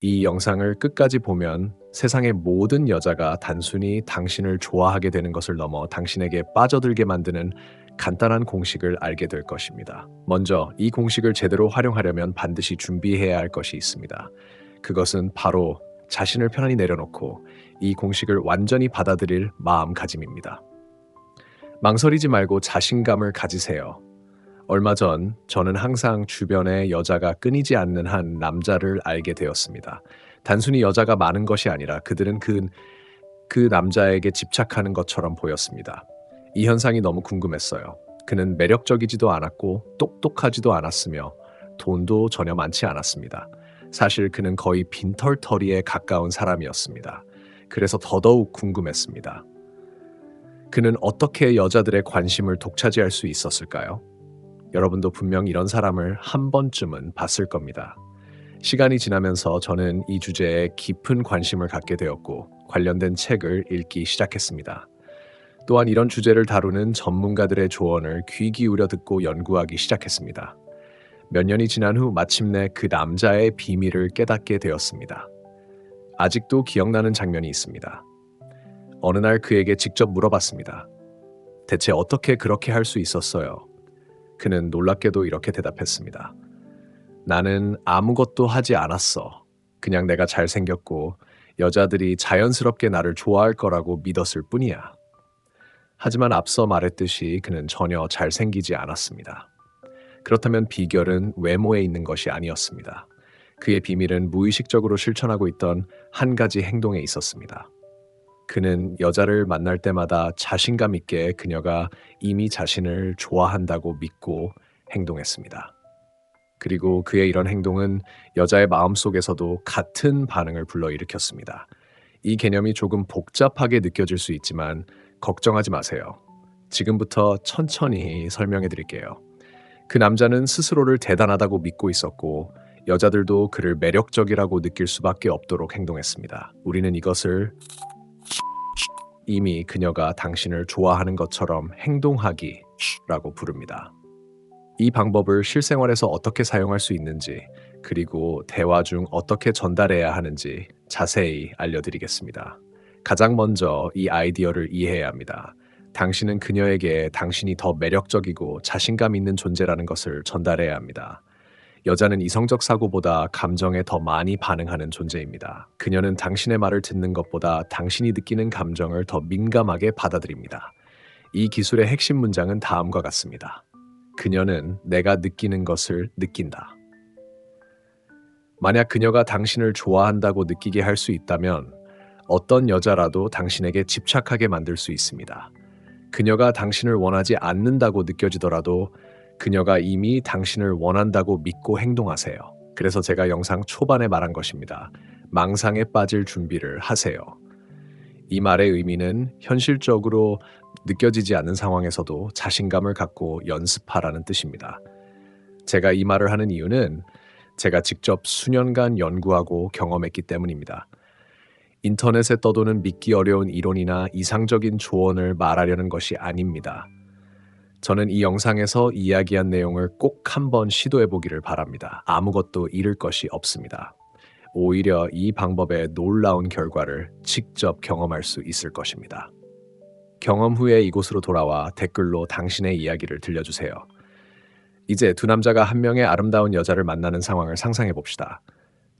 이 영상을 끝까지 보면 세상의 모든 여자가 단순히 당신을 좋아하게 되는 것을 넘어 당신에게 빠져들게 만드는 간단한 공식을 알게 될 것입니다. 먼저 이 공식을 제대로 활용하려면 반드시 준비해야 할 것이 있습니다. 그것은 바로 자신을 편안히 내려놓고 이 공식을 완전히 받아들일 마음가짐입니다. 망설이지 말고 자신감을 가지세요. 얼마 전 저는 항상 주변에 여자가 끊이지 않는 한 남자를 알게 되었습니다. 단순히 여자가 많은 것이 아니라 그들은 그, 그 남자에게 집착하는 것처럼 보였습니다. 이 현상이 너무 궁금했어요. 그는 매력적이지도 않았고 똑똑하지도 않았으며 돈도 전혀 많지 않았습니다. 사실 그는 거의 빈털터리에 가까운 사람이었습니다. 그래서 더더욱 궁금했습니다. 그는 어떻게 여자들의 관심을 독차지할 수 있었을까요? 여러분도 분명 이런 사람을 한 번쯤은 봤을 겁니다. 시간이 지나면서 저는 이 주제에 깊은 관심을 갖게 되었고 관련된 책을 읽기 시작했습니다. 또한 이런 주제를 다루는 전문가들의 조언을 귀 기울여 듣고 연구하기 시작했습니다. 몇 년이 지난 후 마침내 그 남자의 비밀을 깨닫게 되었습니다. 아직도 기억나는 장면이 있습니다. 어느 날 그에게 직접 물어봤습니다. 대체 어떻게 그렇게 할 수 있었어요? 그는 놀랍게도 이렇게 대답했습니다. 나는 아무것도 하지 않았어. 그냥 내가 잘생겼고 여자들이 자연스럽게 나를 좋아할 거라고 믿었을 뿐이야. 하지만 앞서 말했듯이 그는 전혀 잘생기지 않았습니다. 그렇다면 비결은 외모에 있는 것이 아니었습니다. 그의 비밀은 무의식적으로 실천하고 있던 한 가지 행동에 있었습니다. 그는 여자를 만날 때마다 자신감 있게 그녀가 이미 자신을 좋아한다고 믿고 행동했습니다. 그리고 그의 이런 행동은 여자의 마음 속에서도 같은 반응을 불러일으켰습니다. 이 개념이 조금 복잡하게 느껴질 수 있지만 걱정하지 마세요. 지금부터 천천히 설명해 드릴게요. 그 남자는 스스로를 대단하다고 믿고 있었고 여자들도 그를 매력적이라고 느낄 수밖에 없도록 행동했습니다. 우리는 이것을 이미 그녀가 당신을 좋아하는 것처럼 행동하기라고 부릅니다. 이 방법을 실생활에서 어떻게 사용할 수 있는지, 그리고 대화 중 어떻게 전달해야 하는지 자세히 알려드리겠습니다. 가장 먼저 이 아이디어를 이해해야 합니다. 당신은 그녀에게 당신이 더 매력적이고 자신감 있는 존재라는 것을 전달해야 합니다. 여자는 이성적 사고보다 감정에 더 많이 반응하는 존재입니다. 그녀는 당신의 말을 듣는 것보다 당신이 느끼는 감정을 더 민감하게 받아들입니다. 이 기술의 핵심 문장은 다음과 같습니다. 그녀는 내가 느끼는 것을 느낀다. 만약 그녀가 당신을 좋아한다고 느끼게 할 수 있다면 어떤 여자라도 당신에게 집착하게 만들 수 있습니다. 그녀가 당신을 원하지 않는다고 느껴지더라도 그녀가 이미 당신을 원한다고 믿고 행동하세요. 그래서 제가 영상 초반에 말한 것입니다. 망상에 빠질 준비를 하세요. 이 말의 의미는 현실적으로 느껴지지 않는 상황에서도 자신감을 갖고 연습하라는 뜻입니다. 제가 이 말을 하는 이유는 제가 직접 수년간 연구하고 경험했기 때문입니다. 인터넷에 떠도는 믿기 어려운 이론이나 이상적인 조언을 말하려는 것이 아닙니다. 저는 이 영상에서 이야기한 내용을 꼭 한번 시도해 보기를 바랍니다. 아무것도 잃을 것이 없습니다. 오히려 이 방법의 놀라운 결과를 직접 경험할 수 있을 것입니다. 경험 후에 이곳으로 돌아와 댓글로 당신의 이야기를 들려주세요. 이제 두 남자가 한 명의 아름다운 여자를 만나는 상황을 상상해 봅시다.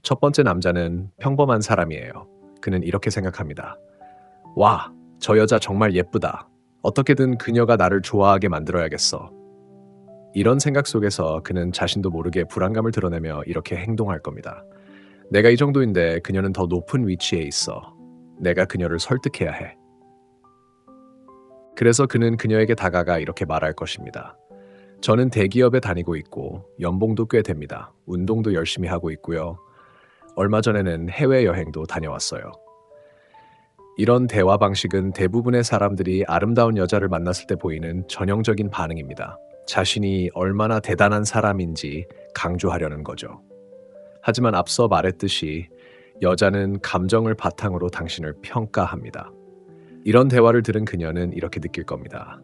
첫 번째 남자는 평범한 사람이에요. 그는 이렇게 생각합니다. 와, 저 여자 정말 예쁘다. 어떻게든 그녀가 나를 좋아하게 만들어야겠어. 이런 생각 속에서 그는 자신도 모르게 불안감을 드러내며 이렇게 행동할 겁니다. 내가 이 정도인데 그녀는 더 높은 위치에 있어. 내가 그녀를 설득해야 해. 그래서 그는 그녀에게 다가가 이렇게 말할 것입니다. 저는 대기업에 다니고 있고 연봉도 꽤 됩니다. 운동도 열심히 하고 있고요. 얼마 전에는 해외여행도 다녀왔어요. 이런 대화 방식은 대부분의 사람들이 아름다운 여자를 만났을 때 보이는 전형적인 반응입니다. 자신이 얼마나 대단한 사람인지 강조하려는 거죠. 하지만 앞서 말했듯이 여자는 감정을 바탕으로 당신을 평가합니다. 이런 대화를 들은 그녀는 이렇게 느낄 겁니다.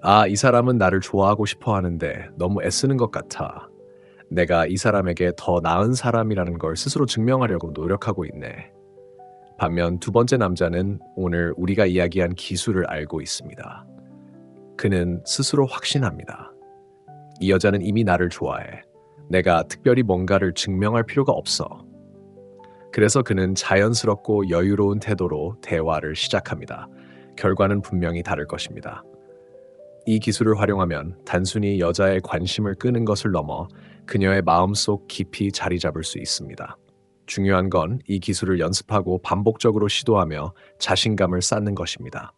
아, 이 사람은 나를 좋아하고 싶어 하는데 너무 애쓰는 것 같아. 내가 이 사람에게 더 나은 사람이라는 걸 스스로 증명하려고 노력하고 있네. 반면 두 번째 남자는 오늘 우리가 이야기한 기술을 알고 있습니다. 그는 스스로 확신합니다. 이 여자는 이미 나를 좋아해. 내가 특별히 뭔가를 증명할 필요가 없어. 그래서 그는 자연스럽고 여유로운 태도로 대화를 시작합니다. 결과는 분명히 다를 것입니다. 이 기술을 활용하면 단순히 여자의 관심을 끄는 것을 넘어 그녀의 마음속 깊이 자리 잡을 수 있습니다. 중요한 건 이 기술을 연습하고 반복적으로 시도하며 자신감을 쌓는 것입니다.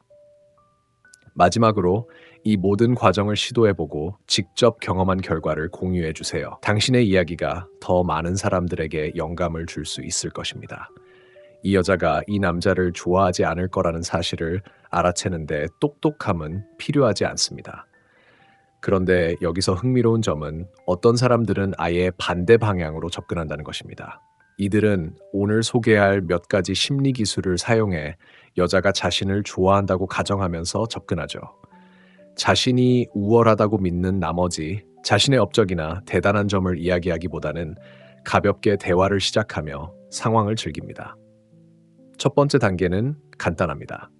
마지막으로 이 모든 과정을 시도해보고 직접 경험한 결과를 공유해 주세요. 당신의 이야기가 더 많은 사람들에게 영감을 줄 수 있을 것입니다. 이 여자가 이 남자를 좋아하지 않을 거라는 사실을 알아채는데 똑똑함은 필요하지 않습니다. 그런데 여기서 흥미로운 점은 어떤 사람들은 아예 반대 방향으로 접근한다는 것입니다. 이들은 오늘 소개할 몇 가지 심리 기술을 사용해 여자가 자신을 좋아한다고 가정하면서 접근하죠. 자신이 우월하다고 믿는 나머지 자신의 업적이나 대단한 점을 이야기하기보다는 가볍게 대화를 시작하며 상황을 즐깁니다. 첫 번째 단계는 간단합니다.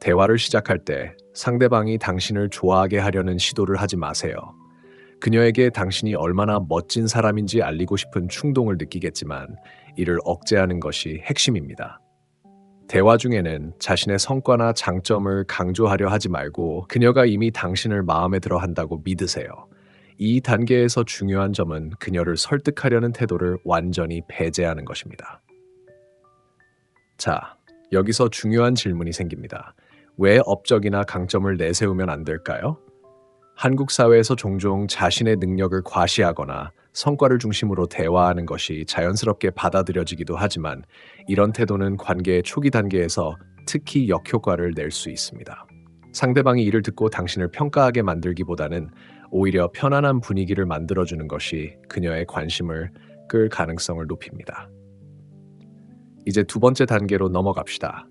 대화를 시작할 때 상대방이 당신을 좋아하게 하려는 시도를 하지 마세요. 그녀에게 당신이 얼마나 멋진 사람인지 알리고 싶은 충동을 느끼겠지만 이를 억제하는 것이 핵심입니다. 대화 중에는 자신의 성과나 장점을 강조하려 하지 말고 그녀가 이미 당신을 마음에 들어 한다고 믿으세요. 이 단계에서 중요한 점은 그녀를 설득하려는 태도를 완전히 배제하는 것입니다. 자, 여기서 중요한 질문이 생깁니다. 왜 업적이나 강점을 내세우면 안 될까요? 한국 사회에서 종종 자신의 능력을 과시하거나 성과를 중심으로 대화하는 것이 자연스럽게 받아들여지기도 하지만 이런 태도는 관계의 초기 단계에서 특히 역효과를 낼 수 있습니다. 상대방이 이를 듣고 당신을 평가하게 만들기보다는 오히려 편안한 분위기를 만들어주는 것이 그녀의 관심을 끌 가능성을 높입니다. 이제 두 번째 단계로 넘어갑시다.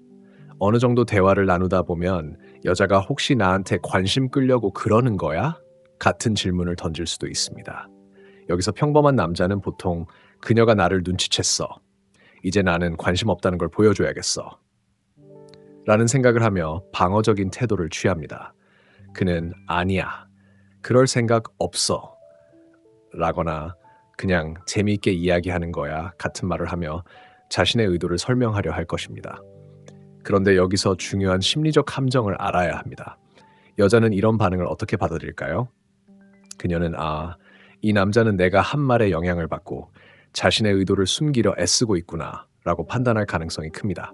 어느 정도 대화를 나누다 보면 여자가 혹시 나한테 관심 끌려고 그러는 거야? 같은 질문을 던질 수도 있습니다. 여기서 평범한 남자는 보통 그녀가 나를 눈치챘어. 이제 나는 관심 없다는 걸 보여줘야겠어. 라는 생각을 하며 방어적인 태도를 취합니다. 그는 아니야. 그럴 생각 없어. 라거나 그냥 재미있게 이야기하는 거야. 같은 말을 하며 자신의 의도를 설명하려 할 것입니다. 그런데 여기서 중요한 심리적 함정을 알아야 합니다. 여자는 이런 반응을 어떻게 받아들일까요? 그녀는 아, 이 남자는 내가 한 말에 영향을 받고 자신의 의도를 숨기려 애쓰고 있구나 라고 판단할 가능성이 큽니다.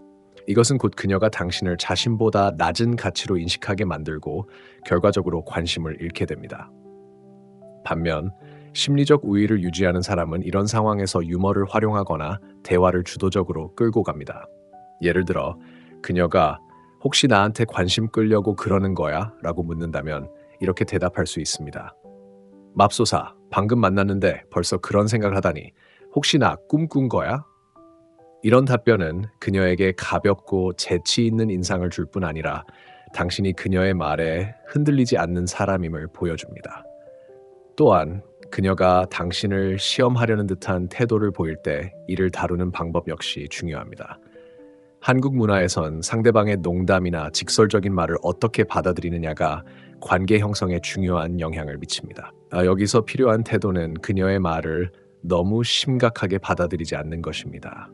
이것은 곧 그녀가 당신을 자신보다 낮은 가치로 인식하게 만들고 결과적으로 관심을 잃게 됩니다. 반면 심리적 우위를 유지하는 사람은 이런 상황에서 유머를 활용하거나 대화를 주도적으로 끌고 갑니다. 예를 들어 그녀가 혹시 나한테 관심 끌려고 그러는 거야? 라고 묻는다면 이렇게 대답할 수 있습니다. 맙소사, 방금 만났는데 벌써 그런 생각을 하다니 혹시 나 꿈꾼 거야? 이런 답변은 그녀에게 가볍고 재치 있는 인상을 줄 뿐 아니라 당신이 그녀의 말에 흔들리지 않는 사람임을 보여줍니다. 또한 그녀가 당신을 시험하려는 듯한 태도를 보일 때 이를 다루는 방법 역시 중요합니다. 한국 문화에선 상대방의 농담이나 직설적인 말을 어떻게 받아들이느냐가 관계 형성에 중요한 영향을 미칩니다. 아, 여기서 필요한 태도는 그녀의 말을 너무 심각하게 받아들이지 않는 것입니다.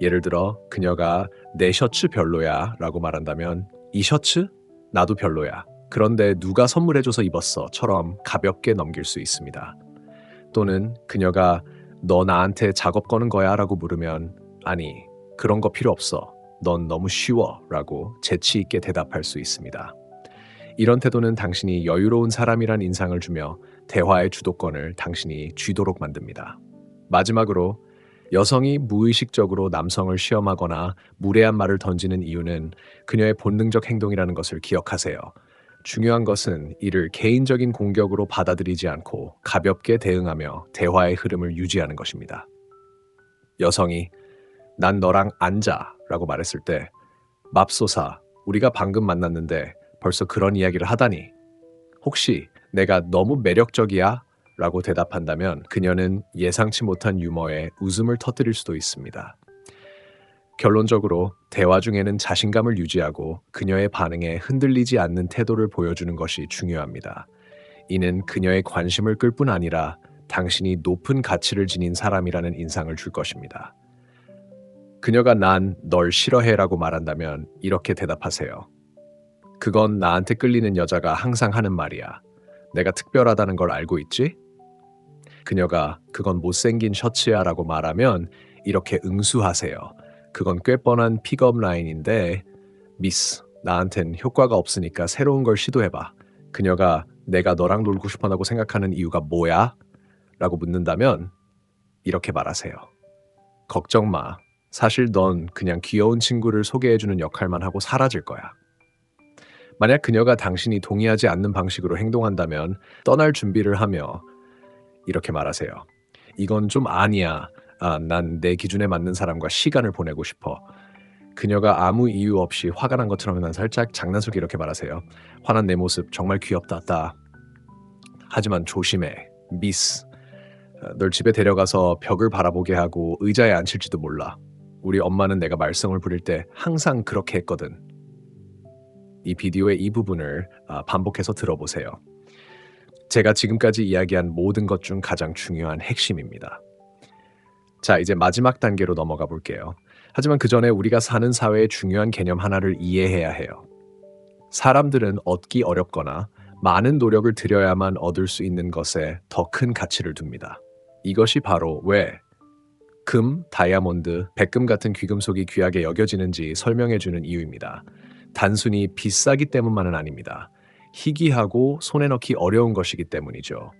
예를 들어 그녀가 내 셔츠 별로야 라고 말한다면 이 셔츠? 나도 별로야. 그런데 누가 선물해줘서 입었어?처럼 가볍게 넘길 수 있습니다. 또는 그녀가 너 나한테 작업 거는 거야? 라고 물으면 아니, 그런 거 필요 없어. 넌 너무 쉬워. 라고 재치 있게 대답할 수 있습니다. 이런 태도는 당신이 여유로운 사람이란 인상을 주며 대화의 주도권을 당신이 쥐도록 만듭니다. 마지막으로 여성이 무의식적으로 남성을 시험하거나 무례한 말을 던지는 이유는 그녀의 본능적 행동이라는 것을 기억하세요. 중요한 것은 이를 개인적인 공격으로 받아들이지 않고 가볍게 대응하며 대화의 흐름을 유지하는 것입니다. 여성이 난 너랑 앉아 라고 말했을 때 맙소사 우리가 방금 만났는데 벌써 그런 이야기를 하다니 혹시 내가 너무 매력적이야? 라고 대답한다면 그녀는 예상치 못한 유머에 웃음을 터뜨릴 수도 있습니다. 결론적으로 대화 중에는 자신감을 유지하고 그녀의 반응에 흔들리지 않는 태도를 보여주는 것이 중요합니다. 이는 그녀의 관심을 끌 뿐 아니라 당신이 높은 가치를 지닌 사람이라는 인상을 줄 것입니다. 그녀가 난 널 싫어해라고 말한다면 이렇게 대답하세요. 그건 나한테 끌리는 여자가 항상 하는 말이야. 내가 특별하다는 걸 알고 있지? 그녀가 그건 못생긴 셔츠야 라고 말하면 이렇게 응수하세요. 그건 꽤 뻔한 픽업 라인인데 미스, 나한텐 효과가 없으니까 새로운 걸 시도해봐. 그녀가 내가 너랑 놀고 싶어하고 생각하는 이유가 뭐야? 라고 묻는다면 이렇게 말하세요. 걱정 마. 사실 넌 그냥 귀여운 친구를 소개해주는 역할만 하고 사라질 거야. 만약 그녀가 당신이 동의하지 않는 방식으로 행동한다면 떠날 준비를 하며 이렇게 말하세요. 이건 좀 아니야. 아, 난 내 기준에 맞는 사람과 시간을 보내고 싶어. 그녀가 아무 이유 없이 화가 난 것처럼 난 살짝 장난스럽게 이렇게 말하세요. 화난 내 모습 정말 귀엽다. 따. 하지만 조심해. 미스. 어, 널 집에 데려가서 벽을 바라보게 하고 의자에 앉힐지도 몰라. 우리 엄마는 내가 말썽을 부릴 때 항상 그렇게 했거든. 이 비디오의 이 부분을 아, 반복해서 들어보세요. 제가 지금까지 이야기한 모든 것 중 가장 중요한 핵심입니다. 자, 이제 마지막 단계로 넘어가 볼게요. 하지만 그 전에 우리가 사는 사회의 중요한 개념 하나를 이해해야 해요. 사람들은 얻기 어렵거나 많은 노력을 들여야만 얻을 수 있는 것에 더 큰 가치를 둡니다. 이것이 바로 왜 금, 다이아몬드, 백금 같은 귀금속이 귀하게 여겨지는지 설명해 주는 이유입니다. 단순히 비싸기 때문만은 아닙니다. 희귀하고 손에 넣기 어려운 것이기 때문이죠.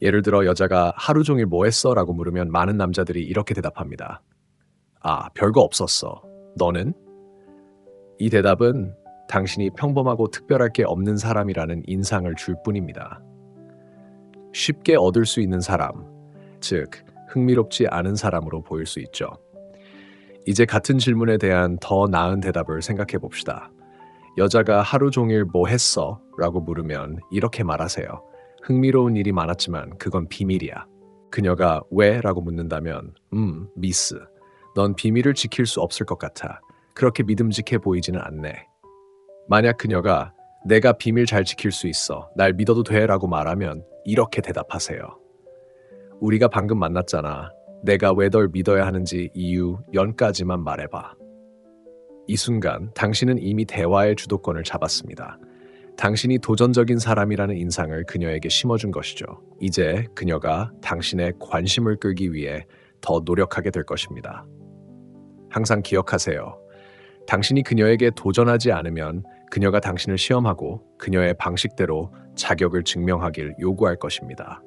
예를 들어 여자가 하루 종일 뭐 했어? 라고 물으면 많은 남자들이 이렇게 대답합니다. 아, 별거 없었어. 너는? 이 대답은 당신이 평범하고 특별할 게 없는 사람이라는 인상을 줄 뿐입니다. 쉽게 얻을 수 있는 사람, 즉, 흥미롭지 않은 사람으로 보일 수 있죠. 이제 같은 질문에 대한 더 나은 대답을 생각해 봅시다. 여자가 하루 종일 뭐 했어? 라고 물으면 이렇게 말하세요. 흥미로운 일이 많았지만 그건 비밀이야. 그녀가 왜? 라고 묻는다면, 음, 미스. 넌 비밀을 지킬 수 없을 것 같아. 그렇게 믿음직해 보이지는 않네. 만약 그녀가 내가 비밀 잘 지킬 수 있어. 날 믿어도 돼. 라고 말하면 이렇게 대답하세요. 우리가 방금 만났잖아. 내가 왜 널 믿어야 하는지 이유 연까지만 말해봐. 이 순간 당신은 이미 대화의 주도권을 잡았습니다. 당신이 도전적인 사람이라는 인상을 그녀에게 심어준 것이죠. 이제 그녀가 당신의 관심을 끌기 위해 더 노력하게 될 것입니다. 항상 기억하세요. 당신이 그녀에게 도전하지 않으면 그녀가 당신을 시험하고 그녀의 방식대로 자격을 증명하길 요구할 것입니다.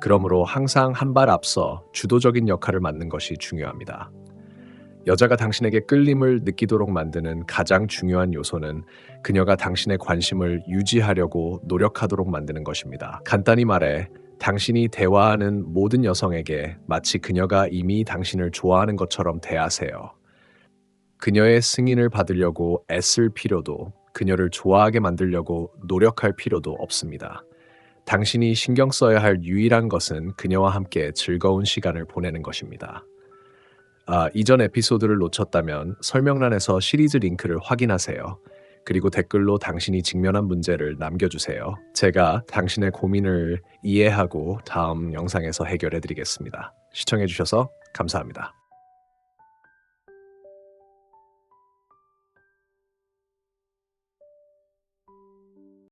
그러므로 항상 한 발 앞서 주도적인 역할을 맡는 것이 중요합니다. 여자가 당신에게 끌림을 느끼도록 만드는 가장 중요한 요소는 그녀가 당신의 관심을 유지하려고 노력하도록 만드는 것입니다. 간단히 말해, 당신이 대화하는 모든 여성에게 마치 그녀가 이미 당신을 좋아하는 것처럼 대하세요. 그녀의 승인을 받으려고 애쓸 필요도, 그녀를 좋아하게 만들려고 노력할 필요도 없습니다. 당신이 신경 써야 할 유일한 것은 그녀와 함께 즐거운 시간을 보내는 것입니다. 아, 이전 에피소드를 놓쳤다면 설명란에서 시리즈 링크를 확인하세요. 그리고 댓글로 당신이 직면한 문제를 남겨주세요. 제가 당신의 고민을 이해하고 다음 영상에서 해결해 드리겠습니다. 시청해주셔서 감사합니다.